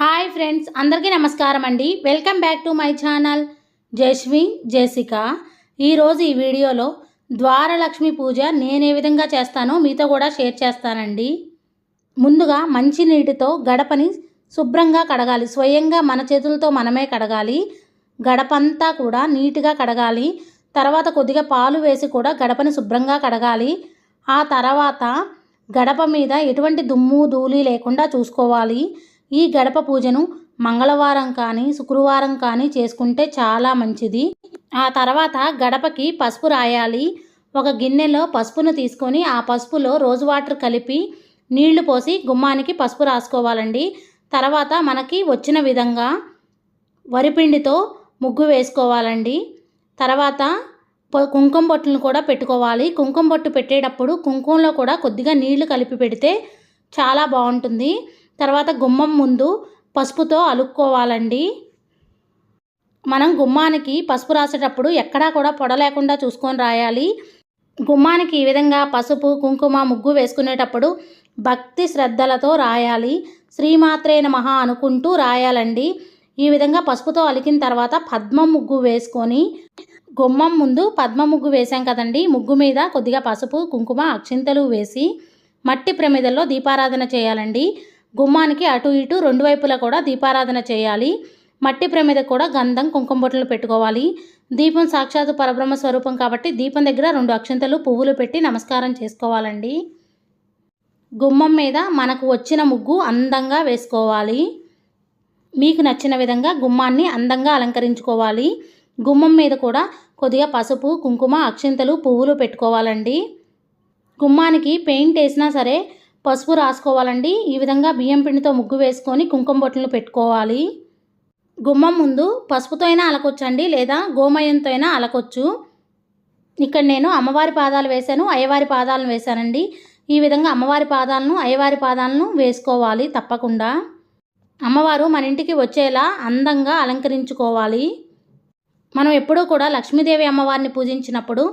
Hi friends అందరికీ నమస్కారం అండి. Welcome back to my channel. Jasvi Jessica ఈరోజు ఈ వీడియోలో ద్వారలక్ష్మి పూజ నేను ఏ విధంగా చేస్తానో మీతో కూడా షేర్ చేస్తానండి. ముందుగా మంచి నీటితో గడపని శుభ్రంగా కడగాలి. స్వయంగా మన చేతులతో మనమే కడగాలి. గడపంతా కూడా నీట్గా కడగాలి. తర్వాత కొద్దిగా పాలు వేసి కూడా గడపని శుభ్రంగా కడగాలి. ఆ తర్వాత గడప మీద ఎటువంటి దుమ్ము ధూళి లేకుండా చూసుకోవాలి. ఈ గడప పూజను మంగళవారం కానీ శుక్రవారం కానీ చేసుకుంటే చాలా మంచిది. ఆ తర్వాత గడపకి పసుపు రాయాలి. ఒక గిన్నెలో పసుపును తీసుకొని ఆ పసుపులో రోజు వాటర్ కలిపి నీళ్ళు పోసి గుమ్మానికి పసుపు రాసుకోవాలండి. తర్వాత మనకి వచ్చిన విధంగా వరిపిండితో ముగ్గు వేసుకోవాలండి. తర్వాత కుంకుమ బొట్టును కూడా పెట్టుకోవాలి. కుంకుమ బొట్టు పెట్టేటప్పుడు కుంకుమలో కూడా కొద్దిగా నీళ్ళు కలిపి పెడితే చాలా బాగుంటుంది. తర్వాత గుమ్మం ముందు పసుపుతో అలుక్కోవాలండి. మనం గుమ్మానికి పసుపు రాసేటప్పుడు ఎక్కడా కూడా పొడ లేకుండా చూసుకొని రాయాలి. గుమ్మానికి ఈ విధంగా పసుపు కుంకుమ ముగ్గు వేసుకునేటప్పుడు భక్తి శ్రద్ధలతో రాయాలి. శ్రీమాత్రేన మహా అనుకుంటూ రాయాలండి. ఈ విధంగా పసుపుతో అలికిన తర్వాత పద్మ ముగ్గు వేసుకొని గుమ్మం ముందు పద్మ ముగ్గు వేసాం కదండి. ముగ్గు మీద కొద్దిగా పసుపు కుంకుమ అక్షింతలు వేసి మట్టి ప్రమిదల్లో దీపారాధన చేయాలండి. గుమ్మానికి అటు ఇటు రెండు వైపులా కూడా దీపారాధన చేయాలి. మట్టి ప్రమిద కూడా గంధం కుంకుమ బొట్టలు పెట్టుకోవాలి. దీపం సాక్షాత్ పరబ్రహ్మ స్వరూపం కాబట్టి దీపం దగ్గర రెండు అక్షంతలు పువ్వులు పెట్టి నమస్కారం చేసుకోవాలండి. గుమ్మం మీద మనకు వచ్చిన ముగ్గు అందంగా వేసుకోవాలి. మీకు నచ్చిన విధంగా గుమ్మాన్ని అందంగా అలంకరించుకోవాలి. గుమ్మం మీద కూడా కొద్దిగా పసుపు కుంకుమ అక్షింతలు పువ్వులు పెట్టుకోవాలండి. గుమ్మానికి పెయింట్ వేసినా సరే పసుపు రాసుకోవాలండి. ఈ విధంగా బియ్యం పిండితో ముగ్గు వేసుకొని కుంకుమ బొట్టలు పెట్టుకోవాలి. గుమ్మం ముందు పసుపుతో అయినా అలకొచ్చండి లేదా గోమయంతో అయినా అలకొచ్చు. ఇక్కడ నేను అమ్మవారి పాదాలు వేశాను అయ్యవారి పాదాలను వేశానండి. ఈ విధంగా అమ్మవారి పాదాలను అయ్యవారి పాదాలను వేసుకోవాలి తప్పకుండా. అమ్మవారు మన ఇంటికి వచ్చేలా అందంగా అలంకరించుకోవాలి. మనం ఎప్పుడూ కూడా లక్ష్మీదేవి అమ్మవారిని పూజించినప్పుడు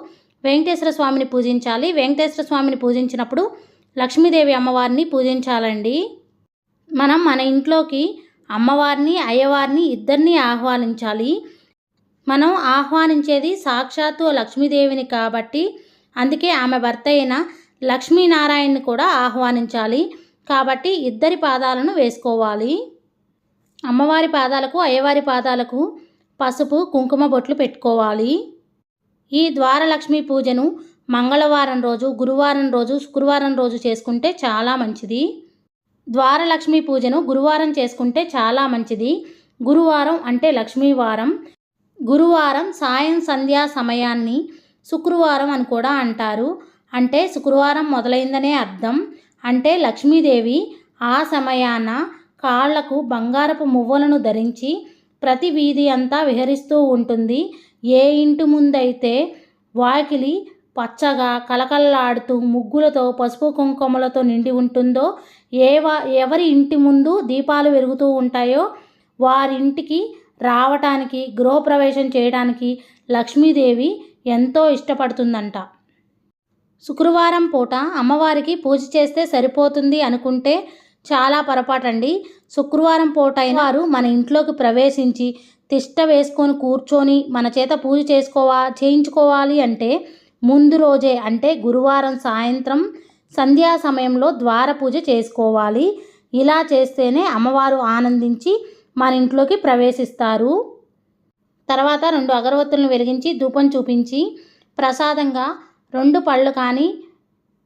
వెంకటేశ్వర స్వామిని పూజించాలి. వెంకటేశ్వర స్వామిని పూజించినప్పుడు లక్ష్మీదేవి అమ్మవారిని పూజించాలండి. మనం మన ఇంట్లోకి అమ్మవారిని అయ్యవారిని ఇద్దరిని ఆహ్వానించాలి. మనం ఆహ్వానించేది సాక్షాత్తు లక్ష్మీదేవిని కాబట్టి అందుకే ఆమె భర్త అయిన లక్ష్మీనారాయణని కూడా ఆహ్వానించాలి. కాబట్టి ఇద్దరి పాదాలను వేసుకోవాలి. అమ్మవారి పాదాలకు అయ్యవారి పాదాలకు పసుపు కుంకుమ బొట్లు పెట్టుకోవాలి. ఈ ద్వారలక్ష్మి పూజను మంగళవారం రోజు గురువారం రోజు శుక్రవారం రోజు చేసుకుంటే చాలా మంచిది. ద్వారలక్ష్మి పూజను గురువారం చేసుకుంటే చాలా మంచిది. గురువారం అంటే లక్ష్మీవారం. గురువారం సాయం సంధ్యా సమయాన్ని శుక్రవారం అని కూడా అంటారు. అంటే శుక్రవారం మొదలైందనే అర్థం. అంటే లక్ష్మీదేవి ఆ సమయాన కాళ్ళకు బంగారపు మువ్వలను ధరించి ప్రతి వీధి అంతా విహరిస్తూ ఉంటుంది. ఏ ఇంటి ముందైతే వాకిలి పచ్చగా కలకల్లాడుతూ ముగ్గులతో పసుపు కుంకుమలతో నిండి ఉంటుందో ఏవా ఎవరి ఇంటి ముందు దీపాలు వెలుగుతూ ఉంటాయో వారింటికి రావటానికి గృహప్రవేశం చేయడానికి లక్ష్మీదేవి ఎంతో ఇష్టపడుతుందంట. శుక్రవారం పూట అమ్మవారికి పూజ చేస్తే సరిపోతుంది అనుకుంటే చాలా పొరపాటండి. శుక్రవారం పూట అయిన వారు మన ఇంట్లోకి ప్రవేశించి తిష్ట వేసుకొని కూర్చొని మన చేత పూజ చేసుకోవా చేయించుకోవాలి అంటే ముందు రోజే అంటే గురువారం సాయంత్రం సంధ్యా సమయంలో ద్వార పూజ చేసుకోవాలి. ఇలా చేస్తేనే అమ్మవారు ఆనందించి మన ఇంట్లోకి ప్రవేశిస్తారు. తర్వాత రెండు అగరవత్తులను వెలిగించి ధూపం చూపించి ప్రసాదంగా రెండు పళ్ళు కానీ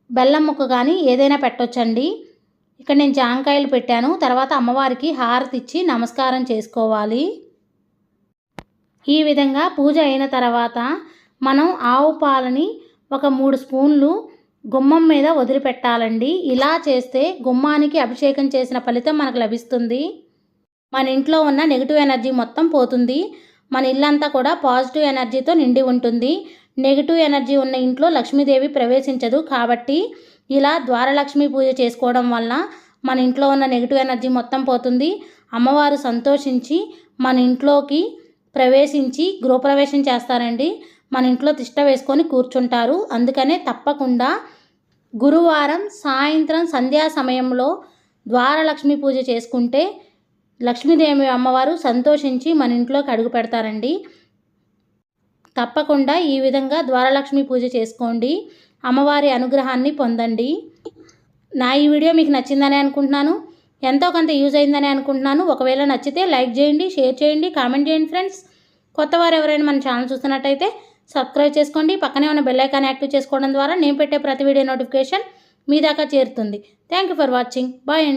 బెల్లం ముక్క కానీ ఏదైనా పెట్టొచ్చండి. ఇక్కడ నేను జాంకాయలు పెట్టాను. తర్వాత అమ్మవారికి హారతి ఇచ్చి నమస్కారం చేసుకోవాలి. ఈ విధంగా పూజ అయిన తర్వాత మనం ఆవు పాలని ఒక మూడు స్పూన్లు గుమ్మం మీద వదిలిపెట్టాలండి. ఇలా చేస్తే గుమ్మానికి అభిషేకం చేసిన ఫలితం మనకు లభిస్తుంది. మన ఇంట్లో ఉన్న నెగిటివ్ ఎనర్జీ మొత్తం పోతుంది. మన ఇల్లంతా కూడా పాజిటివ్ ఎనర్జీతో నిండి ఉంటుంది. నెగిటివ్ ఎనర్జీ ఉన్న ఇంట్లో లక్ష్మీదేవి ప్రవేశించదు కాబట్టి ఇలా ద్వారలక్ష్మి పూజ చేసుకోవడం వలన మన ఇంట్లో ఉన్న నెగిటివ్ ఎనర్జీ మొత్తం పోతుంది. అమ్మవారు సంతోషించి మన ఇంట్లోకి ప్రవేశించి గృహప్రవేశం చేస్తారండి. మన ఇంట్లో తిష్ట వేసుకొని కూర్చుంటారు. అందుకనే తప్పకుండా గురువారం సాయంత్రం సంధ్యా సమయంలో ద్వారలక్ష్మి పూజ చేసుకుంటే లక్ష్మీదేవి అమ్మవారు సంతోషించి మన ఇంట్లోకి అడుగు పెడతారండి. తప్పకుండా ఈ విధంగా ద్వారలక్ష్మి పూజ చేసుకోండి. అమ్మవారి అనుగ్రహాన్ని పొందండి. నా ఈ వీడియో మీకు నచ్చిందని అనుకుంటున్నాను. ఎంతో కొంత యూజ్ అయిందని అనుకుంటున్నాను. ఒకవేళ నచ్చితే లైక్ చేయండి షేర్ చేయండి కామెంట్ చేయండి ఫ్రెండ్స్. కొత్త వారు ఎవరైనా మన ఛానల్ చూస్తున్నట్టయితే సబ్స్క్రైబ్ చేసుకోండి. పక్కనే ఉన్న బెల్లైకాన్ యాక్టివ్ చేసుకోవడం ద్వారా నేను పెట్టే ప్రతి వీడియో నోటిఫికేషన్ మీ దాకా చేరుతుంది. Thank you for watching bye and